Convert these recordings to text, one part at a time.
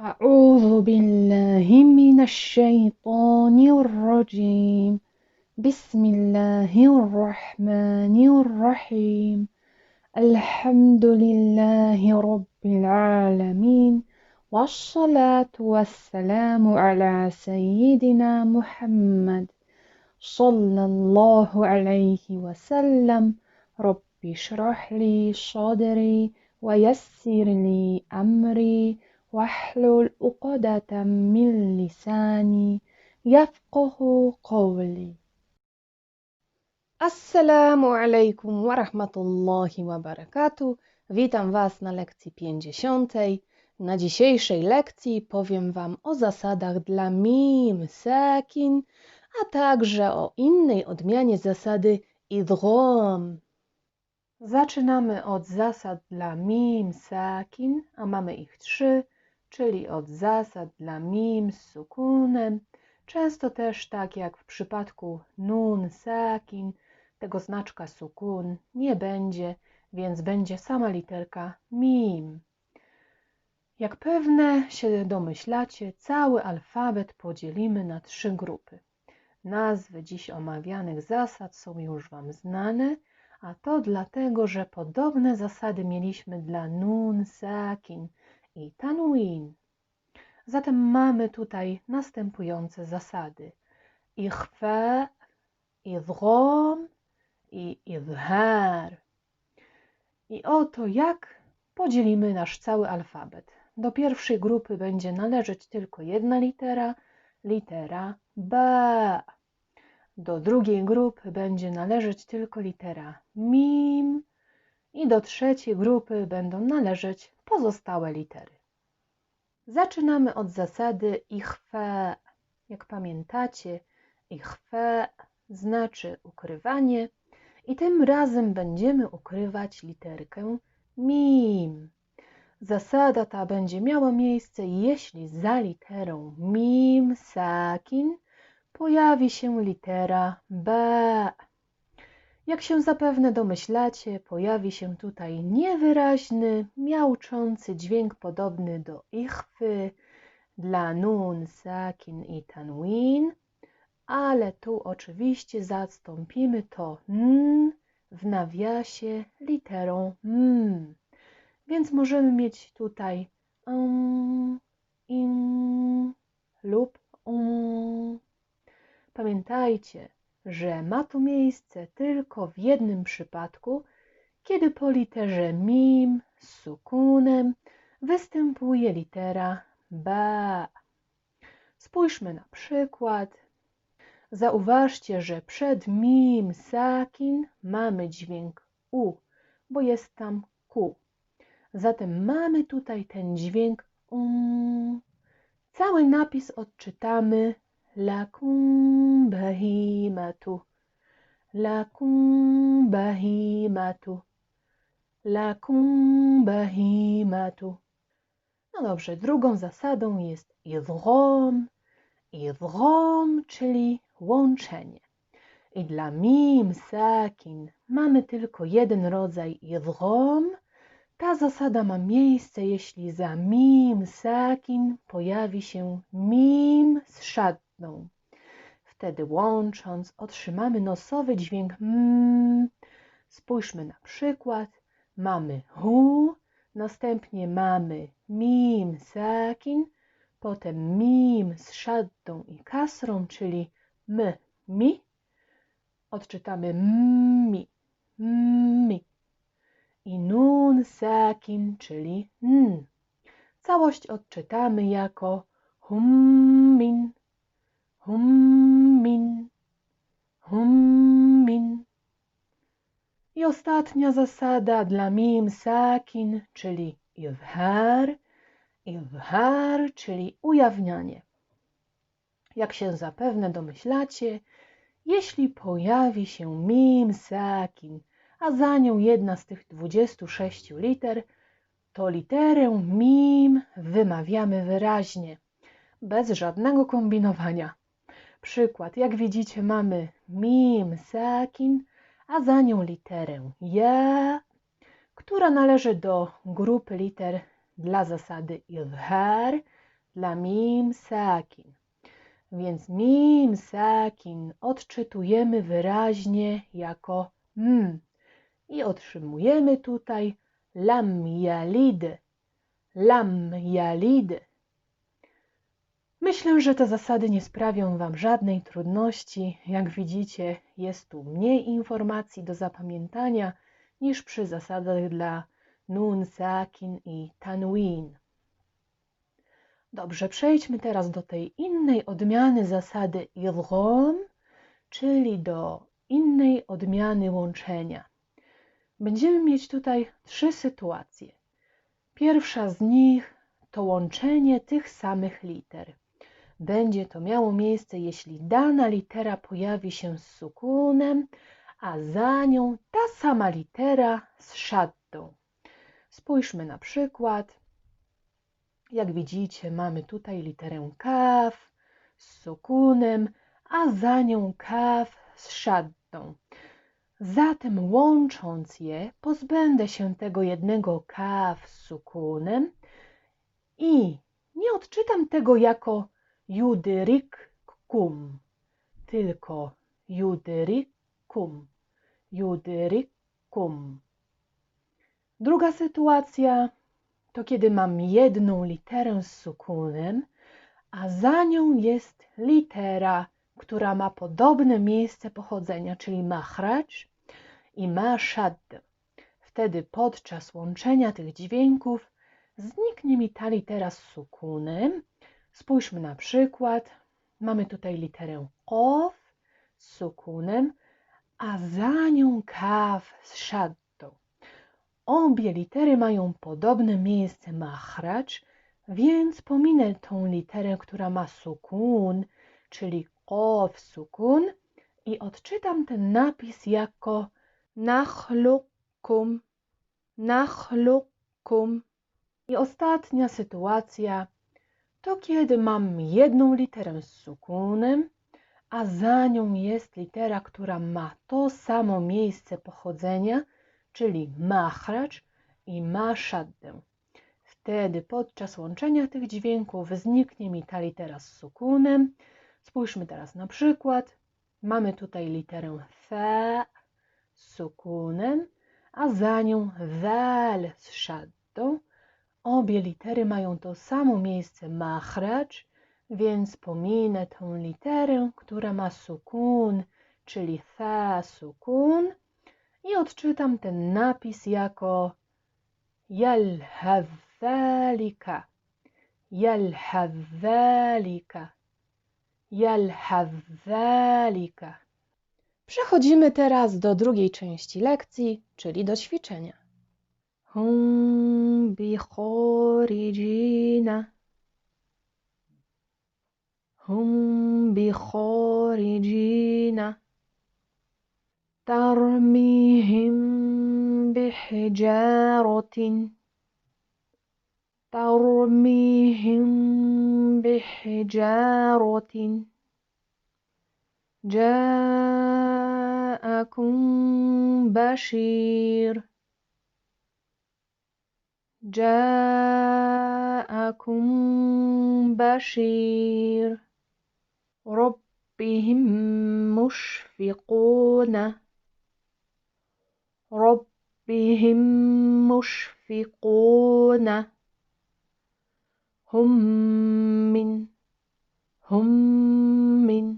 أعوذ بالله من الشيطان الرجيم. بسم الله الرحمن الرحيم. الحمد لله رب العالمين والصلاة والسلام على سيدنا محمد صلى الله عليه وسلم. رب اشرح لي صدري ويسر لي أمري واحلل عقدة من لساني يفقه قولي Assalamu alaikum wa rahmatullahi wa barakatuh. Witam Was na lekcji 50. Na dzisiejszej lekcji powiem Wam o zasadach dla mim, sakin, a także o innej odmianie zasady idgham. Zaczynamy od zasad dla mim, sakin, a mamy ich trzy, czyli od zasad dla mim z sukunem. Często też tak jak w przypadku nun, sakin, tego znaczka sukun nie będzie, więc będzie sama literka mim. Jak pewne się domyślacie, cały alfabet podzielimy na trzy grupy. Nazwy dziś omawianych zasad są już Wam znane, a to dlatego, że podobne zasady mieliśmy dla nun, sakin i tanwin. Zatem mamy tutaj następujące zasady. Ichfa, idgham i idhar. I oto jak podzielimy nasz cały alfabet. Do pierwszej grupy będzie należeć tylko jedna litera, litera B. Do drugiej grupy będzie należeć tylko litera mim i do trzeciej grupy będą należeć pozostałe litery. Zaczynamy od zasady ichfa. Jak pamiętacie, ichfa znaczy ukrywanie i tym razem będziemy ukrywać literkę mim. Zasada ta będzie miała miejsce, jeśli za literą mim sakin pojawi się litera B. Jak się zapewne domyślacie, pojawi się tutaj niewyraźny, miauczący dźwięk podobny do ichwy dla nun, sakin i tanwin, ale tu oczywiście zastąpimy to n w nawiasie literą m. Więc możemy mieć tutaj um, in lub um. Pamiętajcie, że ma to miejsce tylko w jednym przypadku, kiedy po literze mim z sukunem występuje litera b. Spójrzmy na przykład. Zauważcie, że przed mim sakin mamy dźwięk u, bo jest tam ku. Zatem mamy tutaj ten dźwięk um. Cały napis odczytamy lakum bahimatu, lakum bahimatu, lakum bahimatu. No dobrze, drugą zasadą jest idgham, idgham, czyli łączenie. I dla mim, sakin mamy tylko jeden rodzaj idgham. Ta zasada ma miejsce, jeśli za mim, sakin pojawi się mim z szatną. Wtedy łącząc otrzymamy nosowy dźwięk m. Spójrzmy na przykład. Mamy hu, następnie mamy mim, sakin, potem mim z szaddą i kasrą, czyli m, mi. Odczytamy mi, mi. I nun sakin, czyli n. Całość odczytamy jako hummin, hummin, hummin. I ostatnia zasada dla mim sakin, czyli izhar, izhar, czyli ujawnianie. Jak się zapewne domyślacie, jeśli pojawi się mim sakin, a za nią jedna z tych 26 liter, to literę mim wymawiamy wyraźnie, bez żadnego kombinowania. Przykład, jak widzicie, mamy mim sakin, a za nią literę ja, która należy do grupy liter dla zasady ilhar, dla mim sakin. Więc mim sakin odczytujemy wyraźnie jako m i otrzymujemy tutaj lam yalid, lam yalid. Myślę, że te zasady nie sprawią Wam żadnej trudności. Jak widzicie, jest tu mniej informacji do zapamiętania niż przy zasadach dla nun, sakin i tanwin. Dobrze, przejdźmy teraz do tej innej odmiany zasady idgham, czyli do innej odmiany łączenia. Będziemy mieć tutaj trzy sytuacje. Pierwsza z nich to łączenie tych samych liter. Będzie to miało miejsce, jeśli dana litera pojawi się z sukunem, a za nią ta sama litera z szaddą. Spójrzmy na przykład. Jak widzicie, mamy tutaj literę kaf z sukunem, a za nią kaf z szaddą. Zatem łącząc je, pozbędę się tego jednego kaf z sukunem i nie odczytam tego jako kum, tylko judryk kum. Druga sytuacja to kiedy mam jedną literę z sukunem, a za nią jest litera, która ma podobne miejsce pochodzenia, czyli machracz i ma shaddę. Wtedy podczas łączenia tych dźwięków zniknie mi ta litera z sukunem. Spójrzmy na przykład. Mamy tutaj literę kof z sukunem, a za nią kaf z shaddą. Obie litery mają podobne miejsce machracz, więc pominę tą literę, która ma sukun, czyli kof sukun i odczytam ten napis jako nachlukum, nachlukum. I ostatnia sytuacja to kiedy mam jedną literę z sukunem, a za nią jest litera, która ma to samo miejsce pochodzenia, czyli machracz i maszaddę. Wtedy podczas łączenia tych dźwięków zniknie mi ta litera z sukunem. Spójrzmy teraz na przykład. Mamy tutaj literę fa z sukunem, a za nią wal z szaddą. Obie litery mają to samo miejsce machracz, więc pominę tą literę, która ma sukun, czyli fa sukun i odczytam ten napis jako Jalhawalika, Jalhawalika, Jalhawalika. Przechodzimy teraz do drugiej części lekcji, czyli do ćwiczenia. هم بخارجين. هم بخارجين. ترميهم بحجارة. ترميهم بحجارة. جاءكم بشير. جاءكم بشير. ربهم مشفقون. ربهم مشفقون. هم من هم من.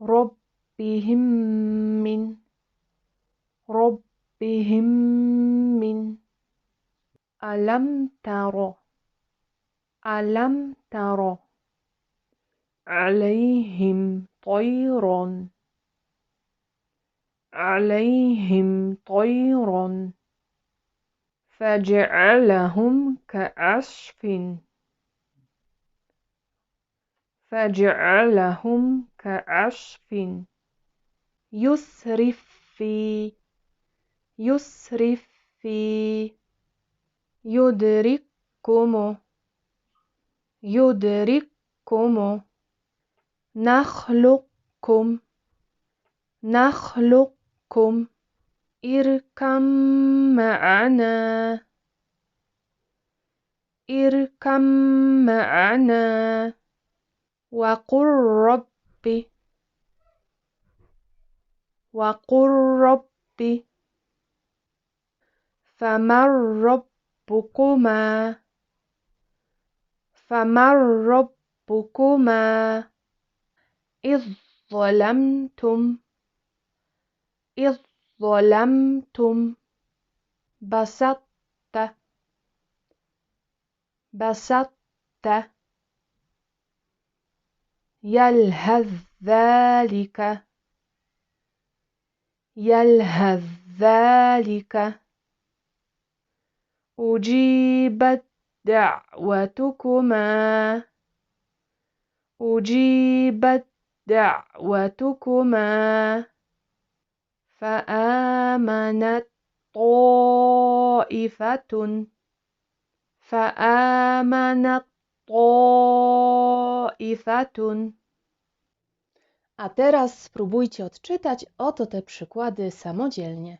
ربهم من ربهم من. ألم تر؟ ألم تر؟ عليهم طير. عليهم طير. فجعلهم كعصف فجعلهم كعصف يسرف في يسرف في يدرككم. يدرككم. نخلقكم. نخلق معكم إركم معنا. إركم معنا. وقل رب. وقل رب. فمن ربكما فمن ربكما إذ ظلمتم إذ ظلمتم بسطت بسطت يلهث ذلك يلهث ذلك أجيبت دعوتكما أجيبت دعوتكما فآمنت طائفة فآمنت طائفة A teraz spróbujcie odczytać oto te przykłady samodzielnie.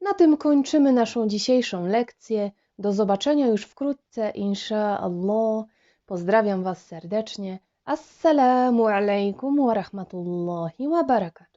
Na tym kończymy naszą dzisiejszą lekcję. Do zobaczenia już wkrótce, insha Allah. Pozdrawiam Was serdecznie. Assalamu alaikum wa rahmatullahi wa barakatuh.